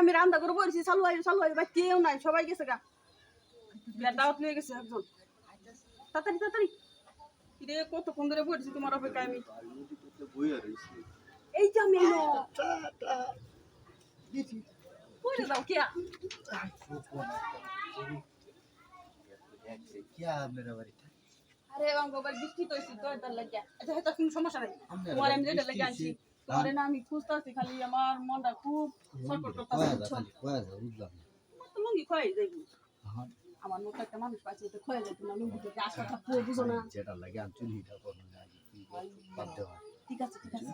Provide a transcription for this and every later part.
আমি রান্না করে বলছি চালু আই বা কেউ নাই, সবাই গেছে গা। দাওয়াত নিয়ে গেছে একজন। তাড়াতাড়ি তাড়াতাড়ি। রে ধরে বলছি তোমার অপেক্ষায় আমি? এই যে আমি আরে অঙ্গবার বৃষ্টি তো তো লাগিয়া। আচ্ছা কোনো সমস্যা নাই। তোমার আমি আনছি। তোমার না আমি খুঁজতে আছি খালি আমার মনটা খুব ছটফট করতেছে লুঙ্গি খোয়াই যাইবি। আমার মতো একটা মানুষ পাচ্ছে তো খোয়া যাইতো না লুঙ্গি থেকে আশা থাকব বুঝো না। যেটা লাগে আমি করব না ঠিক আছে ঠিক আছে।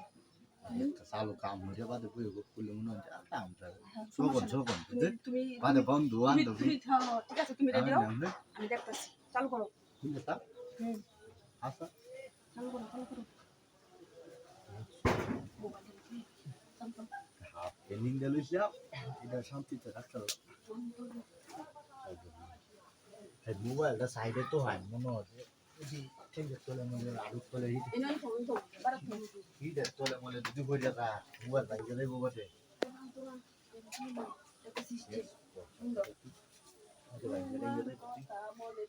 চালু কাম হয়ে বাদে বই করলে মনে হচ্ছে আর কামটা হ্যাঁ, শোকন শোকন নেই। তুমি তুমি বাদে বন্ধু বান্ধবী। হ্যাঁ, ঠিক আছে তুমি রেডি হও? আমি আমি দেখতেছি চালু করো। আসা। চালু করো চালু করো। পেলিং দিল এটা শান্তিতে রাখতে হবে মোবাইলটা সাইডে তো হয় মনে হচ্ছে ঠিক তোলে মনে আলু তোলে হিট তোলে মনে যদি করে যা মোবাইল বাইকে মনে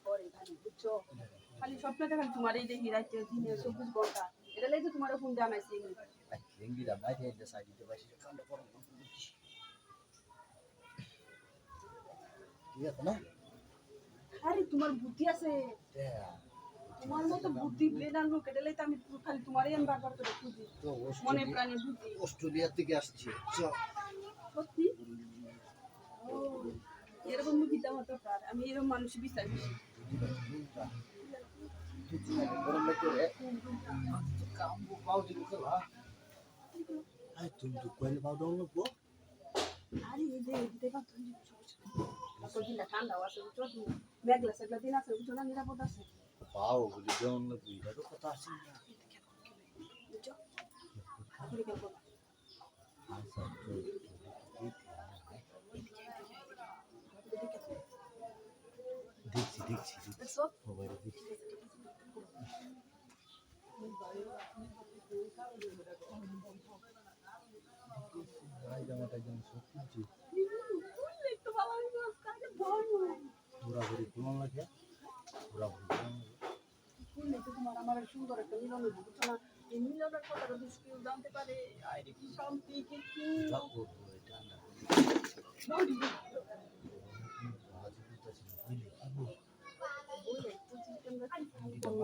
পড়ে খালি স্বপ্নটা খালি তোমার এই দেখি রাইতে দিনে চব্বিশ ঘণ্টা এটা লেগে তোমার ফোন জানাইছি লেঙ্গিরা বাইরে এটা সাইডে বসে ঠান্ডা পড়ে ঠিক আছে না? আরে তোমার বুদ্ধি আছে। তোমার মতো বুদ্ধি ব্রেনার লোক এটা লেগে আমি খালি তোমারই আমি বারবার করে খুঁজি। তো মনে প্রাণে বুদ্ধি। অস্ট্রেলিয়া থেকে আসছে সত্যি? এরকম বুদ্ধি তো আমার আমি এরকম মানুষ বিশ্বাস ঠান্ডাও আছে মেঘলা সেগলা দিন আছে নিরাপদ আছে পাও বলি যেমন তুই এটা কথা আছে না আচ্ছা দেখছি। দেখছি? মোবাইলে দেখছি। ঘোরাঘুরি লাগে তোমার আমার সুন্দর একটা মিলন বুঝছ না এই মিলনের কেউ জানতে পারে আরে কি শান্তি কি কি যা করব এটা না বলবি আজ বুঝতেছি না বুঝলি কি বলব বলে একটু চিন্তা রাখি এটা মারছি না বুঝছ না কানাকানি একটা গপ্প করি। বলতে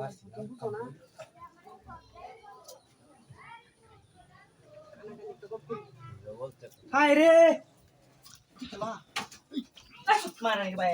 হায় রে মারা ভাই